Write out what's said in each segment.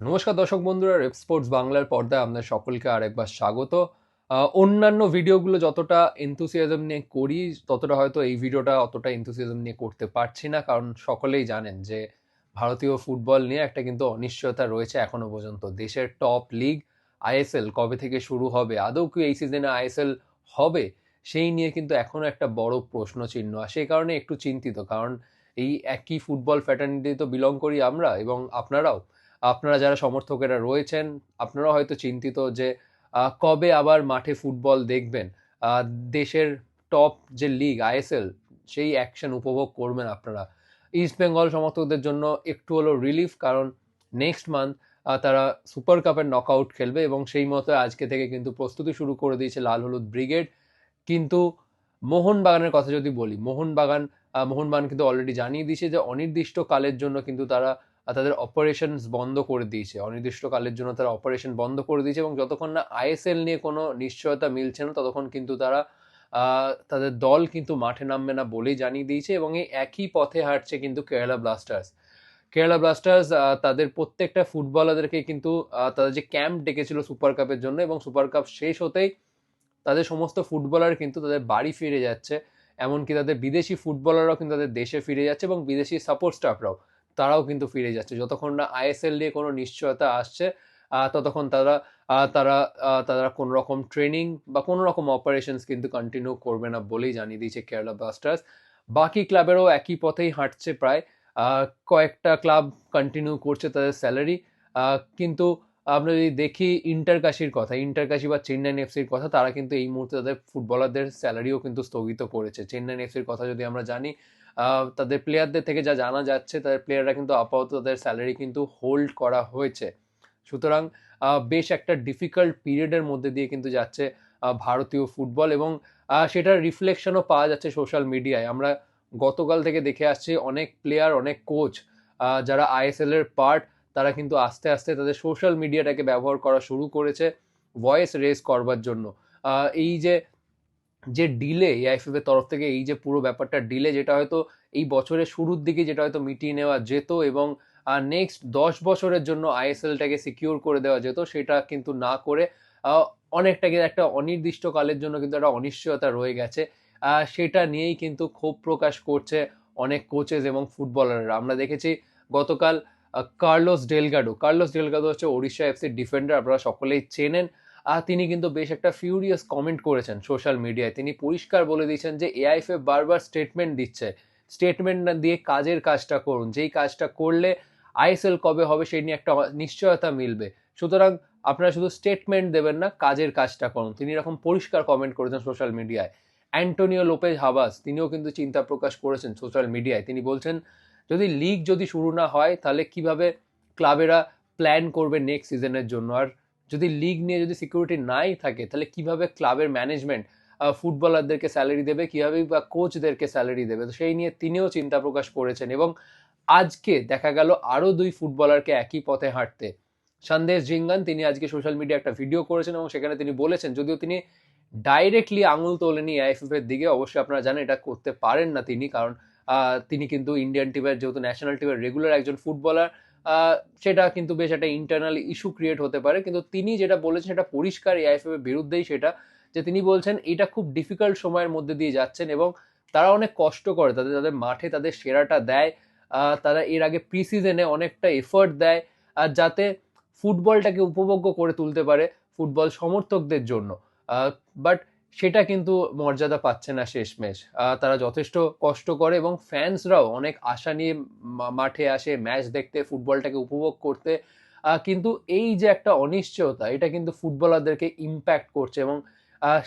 নমস্কার দর্শক বন্ধুরা রেপ স্পোর্টস বাংলার পর্দায় আপনাদের সকলকে আরেকবার স্বাগত। অন্যান্য ভিডিওগুলো যতটা এনথুসিয়াজম নিয়ে করি, ততটা হয়তো এই ভিডিওটা অতটা এনথুসিয়াজম নিয়ে করতে পারছি না, কারণ সকলেই জানেন যে ভারতীয় ফুটবল নিয়ে একটা কিন্তু অনিশ্চয়তা রয়েছে এখনও পর্যন্ত। দেশের টপ লিগ আইএসএল কবে থেকে শুরু হবে, আদৌ কি এই সিজনে আইএসএল হবে, সেই নিয়ে কিন্তু এখনও একটা বড় প্রশ্ন চিহ্ন আর সেই কারণে একটু চিন্তিত, কারণ এই একই ফুটবল ফ্যাটার্নিটি তো বিলং করি আমরা এবং আপনারাও। আপনারা যারা সমর্থকেরা রয়েছেন আপনারা হয়তো চিন্তিত যে কবে আবার মাঠে ফুটবল দেখবেন। দেশের টপ যে লিগ আইএসএল সেই অ্যাকশন উপভোগ করবেন আপনারা। ইস্ট বেঙ্গল সমর্থকদের জন্য একটু হলো রিলিফ কারণ নেক্সট মান্থ তারা সুপার কাপের নকআউট খেলবে এবং সেই মতো আজকে থেকে কিন্তু প্রস্তুতি শুরু করে দিয়েছে লাল হলুদ ব্রিগেড কিন্তু মোহনবাগানের কথা যদি বলি, মোহনবাগান মোহনবাগান কিন্তু অলরেডি জানিয়ে দিয়েছে যে অনির্দিষ্ট কালের জন্য কিন্তু তারা তাদের অপারেশনস বন্ধ করে দিয়েছে। অনির্দিষ্টকালের জন্য তারা অপারেশন বন্ধ করে দিয়েছে এবং যতক্ষণ না আইএসএল নিয়ে কোনো নিশ্চয়তা মিলছে না, ততক্ষণ কিন্তু তারা তাদের দল কিন্তু মাঠে নামবে না বলেই জানিয়ে দিয়েছে এবং এই একই পথে হাঁটছে কিন্তু কেরালা ব্লাস্টার্স কেরালা ব্লাস্টার্স তাদের প্রত্যেকটা ফুটবলারদেরকে কিন্তু তাদের যে ক্যাম্প ডেকেছিল সুপার কাপের জন্য এবং সুপার কাপ শেষ হতেই তাদের সমস্ত ফুটবলার কিন্তু তাদের বাড়ি ফিরে যাচ্ছে। এমনকি তাদের বিদেশি ফুটবলাররাও কিন্তু তাদের দেশে ফিরে যাচ্ছে এবং বিদেশি সাপোর্ট স্টাফরাও তারাও কিন্তু ফিরে যাচ্ছে। যতক্ষণ না আইএসএল নিয়ে কোনো নিশ্চয়তা আসছে ততক্ষণ তারা তারা তারা কোনো রকম ট্রেনিং বা কোনো রকম অপারেশনস কিন্তু কন্টিনিউ করবে না বলেই জানিয়ে দিয়েছে কেরালা ব্লাস্টার্স বাকি ক্লাবেরও একই পথেই হাঁটছে প্রায়। কয়েকটা ক্লাব কন্টিনিউ করছে তাদের স্যালারি কিন্তু আমরা যদি দেখি ইন্টারকাশির কথা, ইন্টারকাশি বা চেন্নাইন এফসির কথা, তারা কিন্তু এই মুহূর্তে তাদের ফুটবলারদের স্যালারিও কিন্তু স্থগিত করেছে। চেন্নাইন এফসির কথা যদি আমরা জানি তাদের প্লেয়ারদের থেকে যা জানা যাচ্ছে, তাদের প্লেয়াররা কিন্তু আপাতত তাদের স্যালারি কিন্তু হোল্ড করা হয়েছে। সুতরাং বেশ একটা ডিফিকাল্ট পিরিয়ডের মধ্যে দিয়ে কিন্তু যাচ্ছে ভারতীয় ফুটবল এবং সেটার রিফ্লেকশনও পাওয়া যাচ্ছে সোশ্যাল মিডিয়ায় আমরা গতকাল থেকে দেখে আসছি অনেক প্লেয়ার অনেক কোচ যারা আইএসএল এর পার্ট তারা কিন্তু আস্তে আস্তে তাদের সোশ্যাল মিডিয়াটাকে ব্যবহার করা শুরু করেছে ভয়েস রেস করবার জন্য। এই যে যে ডিলে এআইএফএফ তরফ থেকে এই যে পুরো ব্যাপারটা ডিলে যেটা হয়তো এই বছরের শুরুর দিকে যেটা হয়তো মিটিয়ে নেওয়া যেত এবং নেক্সট দশ বছরের জন্য আইএসএলটাকে সিকিউর করে দেওয়া যেত সেটা কিন্তু না করে অনেকটা একটা অনির্দিষ্ট কালের জন্য কিন্তু একটা অনিশ্চয়তা রয়ে গেছে। সেটা নিয়েই কিন্তু ক্ষোভ প্রকাশ করছে অনেক কোচেস এবং ফুটবলাররা আমরা দেখেছি গতকাল কার্লোস ডেলগাডো। কার্লোস ডেলগাডো হচ্ছে ওড়িশা এফসির ডিফেন্ডার আপনারা সকলেই চেনেন। তিনি কিন্তু বেশ একটা ফিউরিয়াস কমেন্ট করেছেন সোশ্যাল মিডিয়ায় তিনি পরিষ্কার বলে দিয়েছেন যে এআইএফএ বারবার স্টেটমেন্ট দিচ্ছে। স্টেটমেন্ট না দিয়ে কাজের কাজটা করুন। যেই কাজটা করলে আইএসএল কবে হবে সেই নিয়ে একটা নিশ্চয়তা মিলবে। সুতরাং আপনারা শুধু স্টেটমেন্ট দেবেন না, কাজের কাজটা করুন। তিনি এরকম পরিষ্কার কমেন্ট করেছেন সোশ্যাল মিডিয়ায় অ্যান্টোনিও লোপেজ হাবাস তিনিও কিন্তু চিন্তা প্রকাশ করেছেন সোশ্যাল মিডিয়ায় তিনি বলছেন, যদি লিগ যদি শুরু না হয়, তাহলে কীভাবে ক্লাবেরা প্ল্যান করবে নেক্সট সিজনের জন্য? আর যদি লিগ নিয়ে যদি সিকিউরিটি নাই থাকে, তাহলে কীভাবে ক্লাবের ম্যানেজমেন্ট ফুটবলারদেরকে স্যালারি দেবে? কীভাবে বা কোচদেরকে স্যালারি দেবে? তো সেই নিয়ে তিনিও চিন্তা প্রকাশ করেছেন এবং আজকে দেখা গেল আরও দুই ফুটবলারকে একই পথে হাঁটতে। সন্দেশ জিঙ্গান তিনি আজকে সোশ্যাল মিডিয়া একটা ভিডিও করেছেন এবং সেখানে তিনি বলেছেন, যদিও তিনি ডাইরেক্টলি আঙুল তোলেনি আইএফএফ এর দিকে, অবশ্যই আপনারা জানেন এটা করতে পারেন না তিনি কারণ তিনি কিন্তু ইন্ডিয়ান টিমের যেহেতু ন্যাশনাল টিমের রেগুলার একজন ফুটবলার সেটা কিন্তু বেশ একটা ইন্টারনাল ইস্যু ক্রিয়েট হতে পারে। কিন্তু তিনি যেটা বলেছেন, সেটা পরিষ্কার এআইএফএফ এর বিরুদ্ধেই সেটা, যে তিনি বলছেন এটা খুব ডিফিকাল্ট সময়ের মধ্যে দিয়ে যাচ্ছেন এবং তারা অনেক কষ্ট করে, তাদের তাদের মাঠে তাদের সেরাটা দেয় তারা এর আগে প্রি সিজনে অনেকটা এফোর্ট দেয়, আর যাতে ফুটবলটাকে উপভোগ্য করে তুলতে পারে ফুটবল সমর্থকদের জন্য। বাট সেটা কিন্তু মর্যাদা পাচ্ছে না শেষমেশ। তারা যথেষ্ট কষ্ট করে এবং ফ্যান্সরাও অনেক আশা নিয়ে মাঠে আসে ম্যাচ দেখতে ফুটবলটাকে উপভোগ করতে। কিন্তু এই যে একটা অনিশ্চয়তা, এটা কিন্তু ফুটবলারদেরকে ইম্প্যাক্ট করছে এবং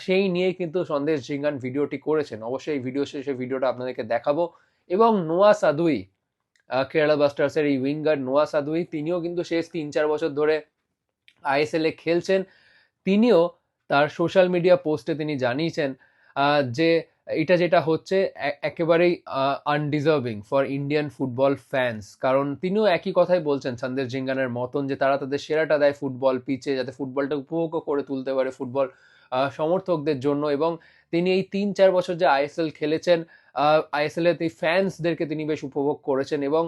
সেই নিয়ে কিন্তু সন্দেশ জিঙ্গান ভিডিওটি করেছেন। অবশ্যই ভিডিও শেষে ভিডিওটা আপনাদেরকে দেখাবো। এবং নোয়া সাদুই কেরালা ব্লাস্টার্সের এই উইঙ্গার নোয়া সাদুই, তিনিও কিন্তু শেষ তিন চার বছর ধরে আইএসএল খেলছেন। তিনিও তার সোশ্যাল মিডিয়া পোস্টে তিনি জানিয়েছেন যে এটা যেটা হচ্ছে একেবারেই undeserving for Indian football fans কারণ তিনিও একই কথাই বলছেন সন্দেশ জিঙ্গানের মতন, যে তারা তাদের সেরাটা দেয় ফুটবল পিচে যাতে ফুটবলটা উপভোগ করে তুলতে পারে ফুটবল সমর্থকদের জন্য। এবং তিনি এই তিন চার বছর যে আইএসএল খেলেছেন আইএসএল এর এই ফ্যান্সদেরকে তিনি বেশ উপভোগ করেছেন এবং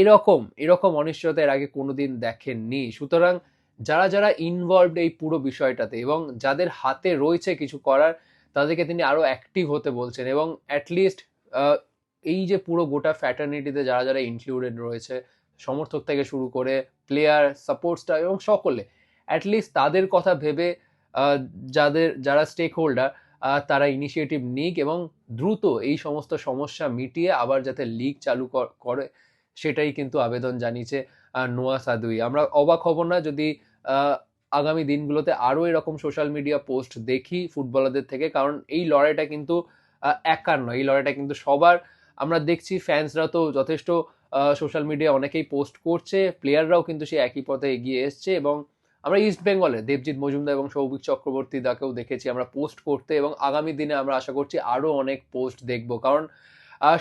এরকম এরকম অনিশ্চয়তা এর আগে কোনোদিন দেখেননি। সুতরাং যারা যারা ইনভলভড এই পুরো বিষয়টাতে এবং যাদের হাতে রয়েছে কিছু করার, তাদেরকে তিনি আরও অ্যাক্টিভ হতে বলছেন এবং অ্যাটলিস্ট এই যে পুরো গোটা ফ্যাটার্নিটিতে যারা যারা ইনক্লুডেড রয়েছে, সমর্থক থেকে শুরু করে প্লেয়ার সাপোর্ট স্টার এবং সকলে অ্যাটলিস্ট তাদের কথা ভেবে যাদের, যারা স্টেক হোল্ডার তারা ইনিশিয়েটিভ নিক এবং দ্রুত এই সমস্ত সমস্যা মিটিয়ে আবার যাতে লিগ চালু করে, সেটাই কিন্তু আবেদন জানিয়েছে। নোয়া সাদুই। আমরা অবাক হব না যদি আগামী দিনগুলোতে আরও এরকম সোশ্যাল মিডিয়া পোস্ট দেখি ফুটবলারদের থেকে, কারণ এই লড়াইটা কিন্তু একার নয়। এই লড়াইটা কিন্তু সবার। আমরা দেখছি ফ্যান্সরা তো যথেষ্ট সোশ্যাল মিডিয়া অনেকেই পোস্ট করছে, প্লেয়াররাও কিন্তু সেই একই পথে এগিয়ে এসছে এবং আমরা ইস্ট বেঙ্গলে দেবজিৎ মজুমদার এবং সৌভিক চক্রবর্তী দাকেও দেখেছি আমরা পোস্ট করতে এবং আগামী দিনে আমরা আশা করছি আরও অনেক পোস্ট দেখব। কারণ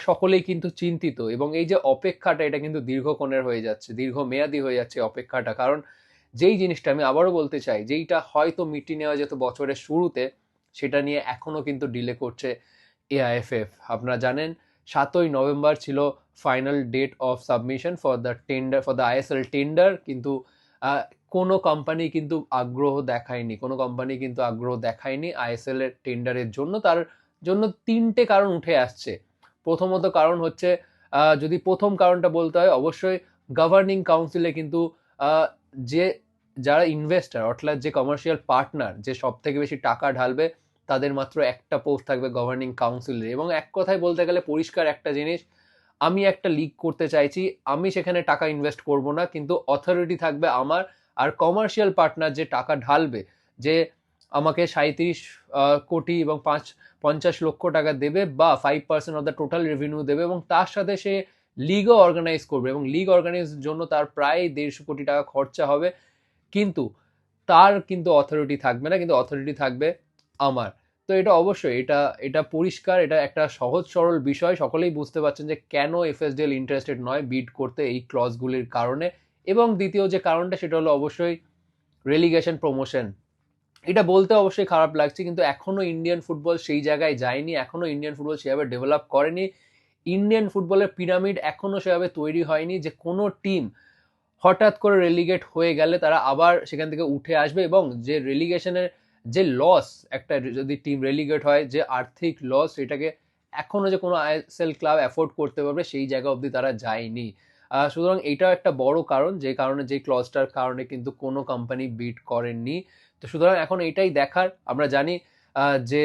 সকলেই কিন্তু চিন্তিত এবং এই যে অপেক্ষাটা, এটা কিন্তু দীর্ঘক্ষণের হয়ে যাচ্ছে, দীর্ঘমেয়াদী হয়ে যাচ্ছে অপেক্ষাটা। কারণ যেই জিনিসটা আমি আবারও বলতে চাই, যেইটা হয়তো মিটিয়ে নেওয়া যেত বছরের শুরুতে, সেটা নিয়ে এখনও কিন্তু ডিলে করছে এআইএফএফ আপনারা জানেন, সাতই নভেম্বর ছিল final date of submission for the tender for the ISL tender কিন্তু কোনো কোম্পানি কিন্তু আগ্রহ দেখায়নি, কোনো কোম্পানি কিন্তু আগ্রহ দেখায়নি আইএসএল এর টেন্ডারের জন্য। তার জন্য তিনটে কারণ উঠে আসছে। প্রথমত কারণ হচ্ছে যদি প্রথম কারণটা বলতে হয়, অবশ্যই গভর্নিং কাউন্সিলে কিন্তু যে যারা ইনভেস্টার অর্থাৎ যে কমার্শিয়াল পার্টনার যে সব থেকে বেশি টাকা ঢালবে, তাদের মাত্র একটা পোস্ট থাকবে গভর্নিং কাউন্সিলের এবং এক কথায় বলতে গেলে পরিষ্কার একটা জিনিস, আমি একটা লিগ করতে চাইছি, আমি সেখানে টাকা ইনভেস্ট করব না, কিন্তু অথরিটি থাকবে আমার, আর কমার্শিয়াল পার্টনার যে টাকা ঢালবে, যে আমাকে সাঁত্রিশ কোটি এবং পাঁচ, পঞ্চাশ লক্ষ টাকা দেবে বা five percent of the total revenue দেবে এবং তার সাথে সে লিগও অর্গানাইজ করবে এবং লিগ অর্গানাইজ জন্য তার প্রায় দেড়শো কোটি টাকা খরচা হবে। কিন্তু তার কিন্তু অথরিটি থাকবে না, কিন্তু অথরিটি থাকবে আমার। তো এটা অবশ্যই, এটা এটা পরিষ্কার, এটা একটা সহজ, সরল বিষয়। সকলেই বুঝতে পারছেন যে কেন এফএসডিএল ইন্টারেস্টেড নয় বিড করতে এই ক্লজগুলির কারণে। এবং দ্বিতীয় যে কারণটা, সেটা হলো অবশ্যই রেলিগেশন প্রমোশন এটা বলতে অবশ্যই খারাপ লাগছে, কিন্তু এখনও ইন্ডিয়ান ফুটবল সেই জায়গায় যায়নি, এখনও ইন্ডিয়ান ফুটবল সেভাবে ডেভেলপ করেনি। ইন্ডিয়ান ফুটবলের পিরামিড এখনও সেভাবে তৈরি হয়নি যে কোনো টিম হঠাৎ করে রেলিগেট হয়ে গেলে তারা আবার সেখান থেকে উঠে আসবে এবং যে রেলিগেশনের যে লস একটা যদি টিম রেলিগেট হয়, যে আর্থিক লস সেটাকে এখনও যে কোনো আইএসএল ক্লাব অ্যাফোর্ড করতে পারবে সেই জায়গা অবধি তারা যায়নি। সুতরাং এটাও একটা বড় কারণ, যে কারণে, যে ক্লজটার কারণে কিন্তু কোনো কোম্পানি বিট করেননি। তো সুতরাং এখন এটাই দেখার। আমরা জানি যে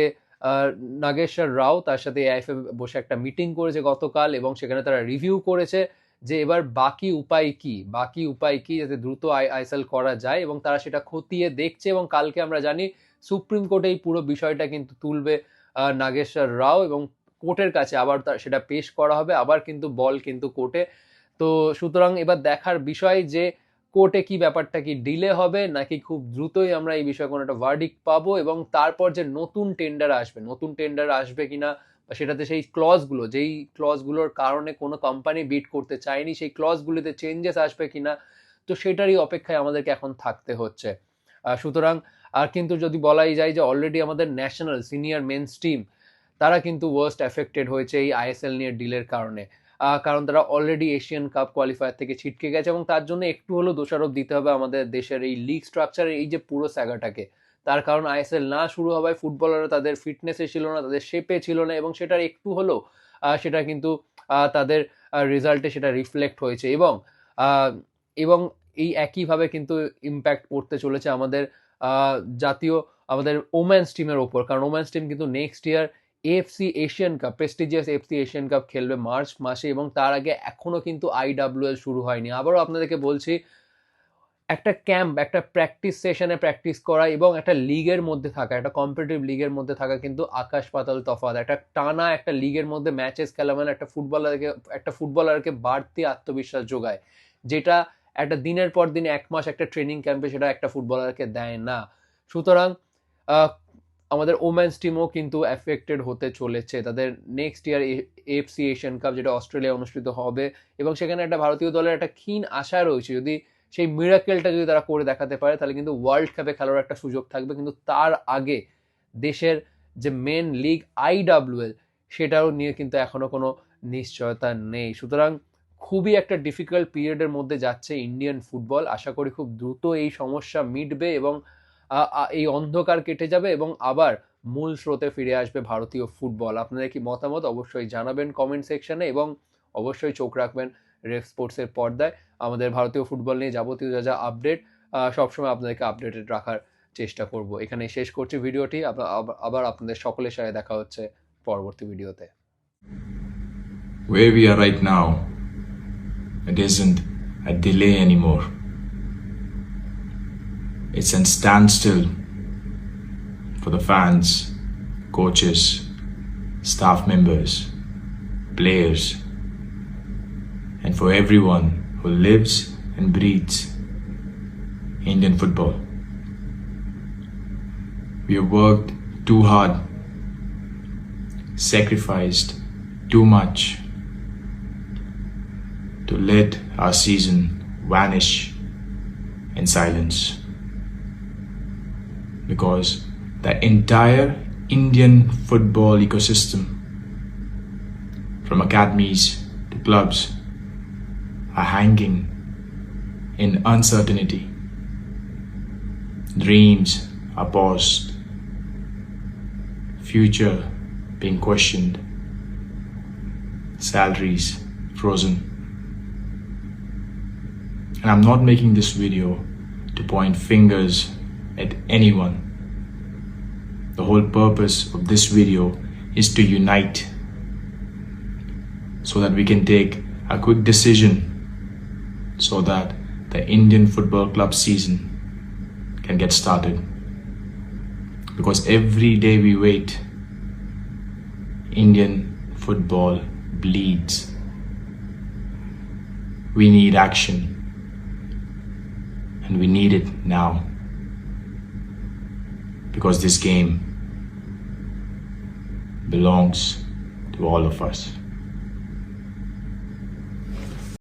নাগেশ্বর রাও তার সাথে এআইএফএ বসে একটা মিটিং করেছে গতকাল এবং সেখানে তারা রিভিউ করেছে যে এবার বাকি উপায় কি? বাকি উপায় কি যাতে দ্রুত আইএসএল করা যায় এবং তারা সেটা খতিয়ে দেখছে এবং কালকে আমরা জানি সুপ্রিম কোর্টে এই পুরো বিষয়টা কিন্তু তুলবে নাগেশ্বর রাও এবং কোর্টের কাছে আবার সেটা পেশ করা হবে। আবার কিন্তু বল কিন্তু কোর্টে। তো সুতরাং এবার দেখার বিষয় যে কোর্টে কি ব্যাপারটা কি ডিলে হবে, নাকি খুব দ্রুতই আমরা এই বিষয়ে কোনো একটা ভার্ডিক পাবো এবং তারপর যে নতুন টেন্ডার আসবে, নতুন টেন্ডার আসবে কিনা বা সেটাতে সেই ক্লজগুলো যেই ক্লজগুলোর কারণে কোনো কোম্পানি বিট করতে চায়নি, সেই ক্লজগুলিতে চেঞ্জেস আসবে কিনা, তো সেটারই অপেক্ষায় আমাদেরকে এখন থাকতে হচ্ছে। সুতরাং আর কিন্তু যদি বলাই যায় যে অলরেডি আমাদের ন্যাশনাল সিনিয়র মেন স্ট্রিম তারা কিন্তু ওয়ার্স্ট এফেক্টেড হয়েছে এই আইএসএল নিয়ে ডিলের কারণে। কারণ তারা অলরেডি এশিয়ান কাপ কোয়ালিফায়ার থেকে ছিটকে গেছে এবং তার জন্য একটু হলেও দোষারোপ দিতে হবে আমাদের দেশের এই লিগ স্ট্রাকচারের এই যে পুরো স্যাগাটাকে তার কারণ আইএসএল না শুরু হওয়ায় ফুটবলাররা তাদের ফিটনেসে ছিল না, তাদের শেপে ছিল না এবং সেটার একটু হলেও সেটা কিন্তু তাদের রেজাল্টে সেটা রিফ্লেক্ট হয়েছে এবং এবং এই একইভাবে কিন্তু ইম্প্যাক্ট পড়তে চলেছে আমাদের জাতীয়, আমাদের ওমেন্স টিমের ওপর। কারণ ওমেন্স টিম কিন্তু next year FC Asian cup prestigious FC Asian cup খেলবে মার্চ মাসে এবং তার আগে এখনও কিন্তু আইডাব্লিউএল শুরু হয়নি। আবারও আপনাদেরকে বলছি, একটা ক্যাম্প একটা প্র্যাকটিস সেশনে প্র্যাকটিস করা এবং একটা লিগের মধ্যে থাকা, একটা কম্পিটিটিভ লিগের মধ্যে থাকা কিন্তু আকাশ পাতাল তফাৎ। একটা টানা একটা লিগের মধ্যে ম্যাচেস খেলা মানে একটা ফুটবলারকে একটা ফুটবলারকে বাড়তি আত্মবিশ্বাস যোগায়, যেটা একটা দিনের পর দিন এক মাস একটা ট্রেনিং ক্যাম্পে সেটা একটা ফুটবলারকে দেয় না। সুতরাং আমাদের ওমেন্স টিমও কিন্তু এফেক্টেড হতে চলেছে। তাদের next year FC Asian cup যেটা অস্ট্রেলিয়া অনুষ্ঠিত হবে, এবং সেখানে একটা ভারতীয় দলের একটা ক্ষীণ আশা রয়েছে। যদি সেই মিরাকেলটা যদি তারা করে দেখাতে পারে, তাহলে কিন্তু ওয়ার্ল্ড কাপে খেলার একটা সুযোগ থাকবে। কিন্তু তার আগে দেশের যে মেন লিগ আইডাব্লিউএল সেটাও নিয়ে কিন্তু এখনও কোনো নিশ্চয়তা নেই। সুতরাং খুবই একটা ডিফিকাল্ট পিরিয়ডের মধ্যে যাচ্ছে ইন্ডিয়ান ফুটবল আশা করি খুব দ্রুত এই সমস্যা মিটবে এবং এই অন্ধকার কেটে যাবে এবং আবার মূল স্রোতে ফিরে আসবে ভারতীয় ফুটবল। আপনাদের কি মতামত অবশ্যই জানাবেন কমেন্ট সেকশনে এবং অবশ্যই চোখ রাখবেন রেফ স্পোর্টসের পর্দায়। আমাদের ভারতীয় ফুটবল নিয়ে যাবতীয় যা যা আপডেট সবসময় আপনাদেরকে আপডেটেড রাখার চেষ্টা করব। এখানে শেষ করছি ভিডিওটি। আবার- আপনাদের সকলের সাথে দেখা হচ্ছে পরবর্তী ভিডিওতে। Where we are right now, it isn't a delay anymore. It's a standstill for the fans, coaches, staff members, players, and for everyone who lives and breathes Indian football. We have worked too hard, sacrificed too much to let our season vanish in silence. Because the entire Indian football ecosystem, from academies to clubs, are hanging in uncertainty. Dreams are paused, future being questioned, salaries frozen. And I'm not making this video to point fingers at anyone. The whole purpose of this video is to unite so that we can take a quick decision so that the Indian Football Club season can get started. Because every day we wait, Indian football bleeds. We need action and we need it now. Because this game belongs to all of us.